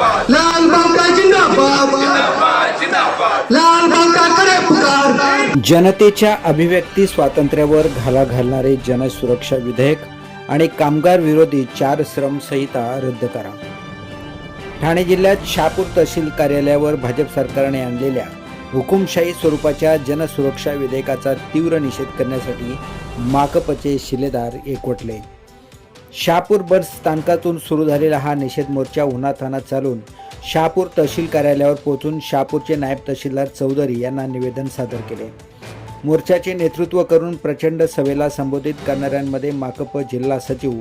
लाल बांका जिंदाबाद. लाल बांकाकडे पुकार. जनतेच्या अभिव्यक्ती स्वातंत्र्यावर घाला घालणारे जनसुरक्षा विधेयक आणि कामगार विरोधी चार श्रम संहिता रद्द करा. ठाणे जिल्ह्यात शहापूर तहसील कार्यालयावर भाजप सरकारने आणलेल्या हुकुमशाही स्वरूपाच्या जनसुरक्षा विधेयकाचा तीव्र निषेध करण्यासाठी माकपचे शिलेदार एकवटले. शहापूर बस स्थानकातून सुरू झालेला हा निषेध मोर्चा उन्हातानात चालून शहापूर तहसील कार्यालयावर पोहोचून शहापूरचे नायब तहसीलदार चौधरी यांना निवेदन सादर केले. मोर्चाचे नेतृत्व करून प्रचंड सभेला संबोधित करणाऱ्यांमध्ये माकप जिल्हा सचिव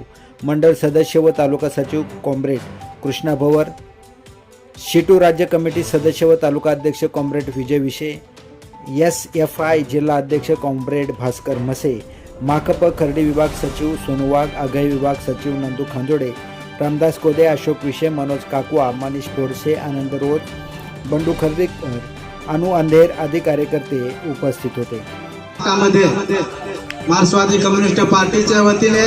मंडळ सदस्य व तालुका सचिव कॉम्रेड कृष्णा भोवर शिटू राज्य कमिटी सदस्य व तालुका अध्यक्ष कॉम्रेड विजय विशे एस एफ आय जिल्हा अध्यक्ष कॉम्रेड भास्कर मसे माकप खर्डी विभाग सचिव सोनवाग आघाई विभाग सचिव नंदू खांदोडे रामदास कोदे अशोक विषय मनोज काकुआ मनीष बोरसे आनंद रोज बंडू खर्डीकर अनु अंधेर आदी कार्यकर्ते उपस्थित होते. मार्क्सवादी कम्युनिस्ट पार्टीच्या वतीने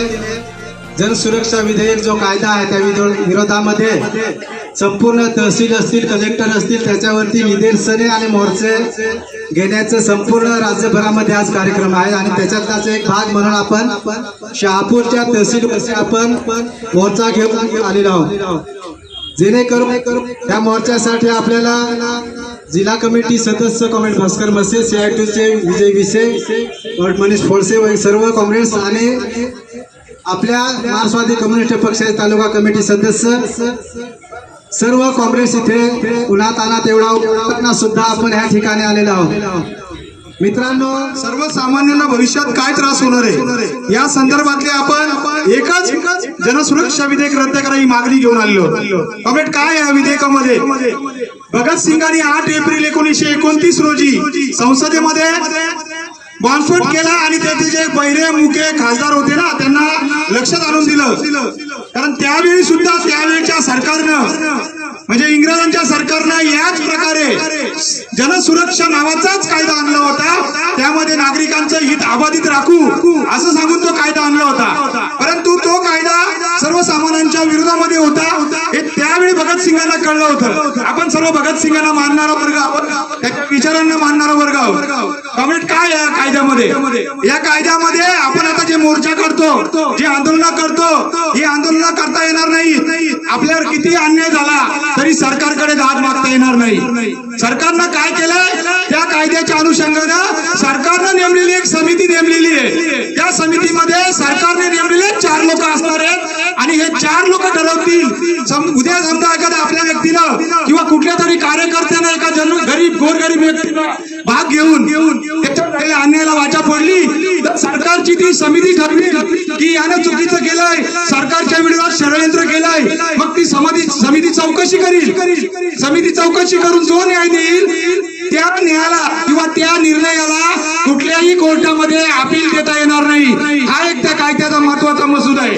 जनसुरक्षा विधेयक जो कायदा आहे त्या विधो- विरोधामध्ये संपूर्ण तहसील असतील कलेक्टर असतील त्याच्यावरती निदर्शने आणि मोर्चे घेण्याचं संपूर्ण राज्यभरामध्ये आज कार्यक्रम आहे. आणि त्याच्यातलाच एक भाग म्हणून आपण शहापूरच्या तहसील आपण मोर्चा घेऊन आलेलो आहोत. जेणेकरून त्या मोर्चासाठी आपल्याला जिल्हा कमिटी सदस्य कॉम्रेड भास्कर मसे सीआयटीचे विजय विसे मनीष फोडसे व सर्व काँग्रेस आणि आपल्या मार्क्सवादी कम्युनिस्ट पक्षाचे तालुका कमिटी सदस्य सर्व काँग्रेस इथे उन्हात आणत एवढा सुद्धा आपण ह्या ठिकाणी आलेलो आहोत. मित्रांनो सर्वसामान्यांना भविष्यात काय त्रास होणार आहे? या संदर्भातले आपण एकच जनसुरक्षा विधेयक रद्द करा ही मागणी घेऊन आलेलो कॉम्रेड काय आहे या विधेयकामध्ये? भगतसिंगांनी आठ एप्रिल एकोणीसशे एकोणतीस रोजी संसदेमध्ये बॉम्बस्फोट केला आणि त्याचे जे बहिरे मुके खासदार होते ना त्यांना लक्षात आणून दिलं. कारण त्यावेळी सुद्धा त्यावेळच्या सरकारनं म्हणजे इंग्रजांच्या सरकारनं याच प्रकारे जनसुरक्षा नावाचाच कायदा आणला होता. त्यामध्ये नागरिकांचं हित अबाधित राखू असं सांगून तो कायदा आणला होता. परंतु तो कायदा सर्वसामान्यांच्या विरोधामध्ये होता. हे त्यावेळी भगतसिंगांना कळलं होतं. आपण सर्व भगतसिंगांना मानणारा वर्ग त्याच्या विचारांना मानणारा वर्ग कमेंट काय या कायद्यामध्ये? या कायद्यामध्ये आपण आता जे मोर्चा करतो जे आंदोलन करतो ही आंदोलन करता येणार नाही. आपल्यावर किती अन्याय झाला तरी सरकारकडे दाद मागता येणार नाही. सरकारनं काय केलंय? त्या कायद्याच्या अनुषंगानं सरकारनं नेमलेली एक समिती नेमलेली आहे. त्या समितीमध्ये सरकारने नेमलेले चार लोक असणार आहेत आणि हे चार लोक उद्या समजा एखाद्या आपल्या व्यक्तीला किंवा कुठल्या तरी कार्यकर्त्यानं एका जन्म गरीब गोरगरीब व्यक्तीला भाग घेऊन घेऊन त्याच्यावर अन्यायाला वाचा पडली तर सरकारची ती समिती ठरली की यानं चुकीचं केलंय सरकारच्या विरोधात षडयंत्र केलंय मग ती समाधी समिती चौकशी करील. समिती चौकशी करून जो न्याय देईल त्या न्यायाला किंवा त्या निर्णयाला कुठल्याही कोर्टामध्ये अपील देता येणार नाही. हा एक त्या कायद्याचा महत्त्वाचा मसूद आहे.